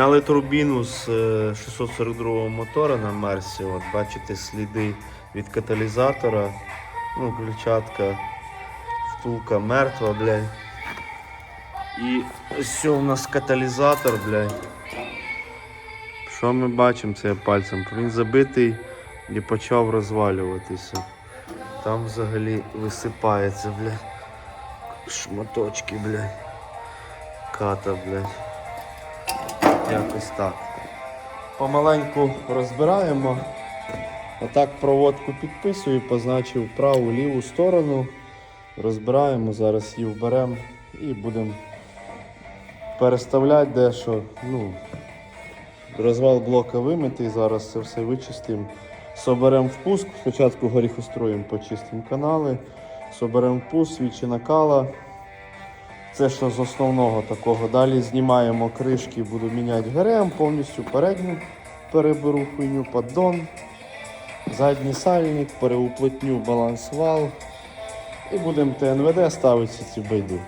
Зняли турбіну з е, 642 мотора на Мерсі. От бачите сліди від каталізатора. Ну, ключатка, втулка мертва, блядь. І ось у нас каталізатор, блядь. Що ми бачимо це пальцем? Він забитий і почав розвалюватися. Там взагалі висипається, блядь. Шматочки, блядь. Ката, блядь. Якось так. Помаленьку розбираємо. Отак проводку підписую, позначив праву ліву сторону. Розбираємо, зараз її вберемо і будемо переставляти дещо. Ну, розвал блока вимитий, зараз це все вичистимо. Соберемо впуск, спочатку горіхостроєм почистимо канали, соберемо впуск, свічі накала. Це що з основного такого. Далі знімаємо кришки, буду міняти ГРМ, повністю передню переберу хуйню, поддон, задній сальник, переуплотню баланс вал. І будемо ТНВД ставити ці байду.